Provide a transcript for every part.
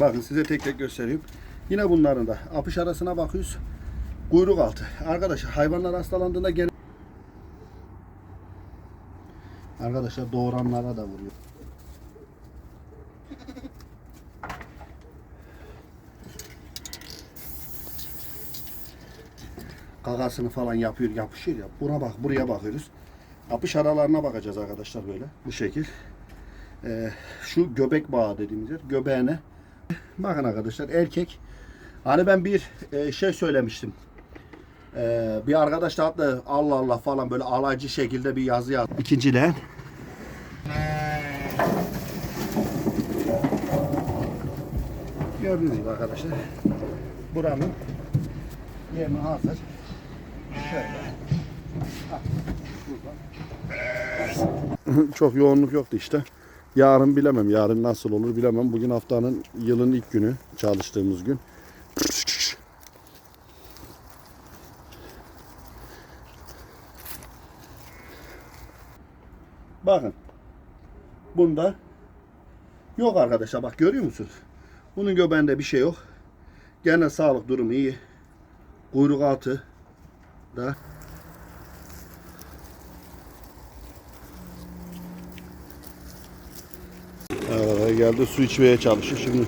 Bakın size tek tek göstereyim. Yine bunların da apış arasına bakıyoruz. Kuyruk altı. Arkadaşlar hayvanlar hastalandığında gene Arkadaşlar doğuranlara da vuruyor. Gagasını falan yapıyor, yapışır ya. Buna bak, buraya bakıyoruz. Apış aralarına bakacağız arkadaşlar böyle. Bu şekil. Ee, şu göbek bağı dediğimiz yer. Göbeğine. Bakın arkadaşlar erkek. Hani ben bir e, şey söylemiştim. Ee, bir arkadaş da hatta Allah Allah falan böyle alaycı şekilde bir yazı yazdı. İkinci leğen. Gördüğünüz gibi arkadaşlar. Buranın yemi hazır. Şöyle. Çok yoğunluk yoktu işte. Yarın bilemem. Yarın nasıl olur bilemem. Bugün haftanın yılın ilk günü. Çalıştığımız gün. Bakın. Bunda yok arkadaşlar. Bak görüyor musunuz? Bunun göbeğinde bir şey yok. Gene sağlık durumu iyi. Kuyruk altı da Ee, geldi su içmeye çalışıyor şimdi.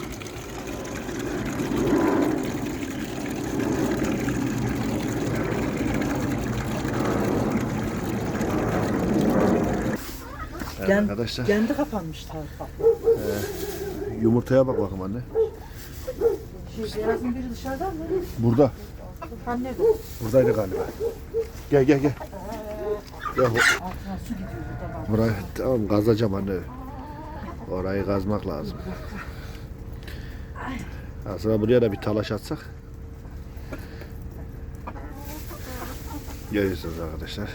Evet, Kend- arkadaşlar Kendi kapanmış tarafa. yumurtaya bak bakalım anne. Şey, beyazın biri dışarıdan mı? Burada. Anne de Buradaydı galiba. Gel gel gel. Gel. ho- altına su gidiyor burada bak. Burayı tamam kazacağım anne. Orayı kazmak lazım. Aslında buraya da bir talaş atsak. Görüyorsunuz arkadaşlar.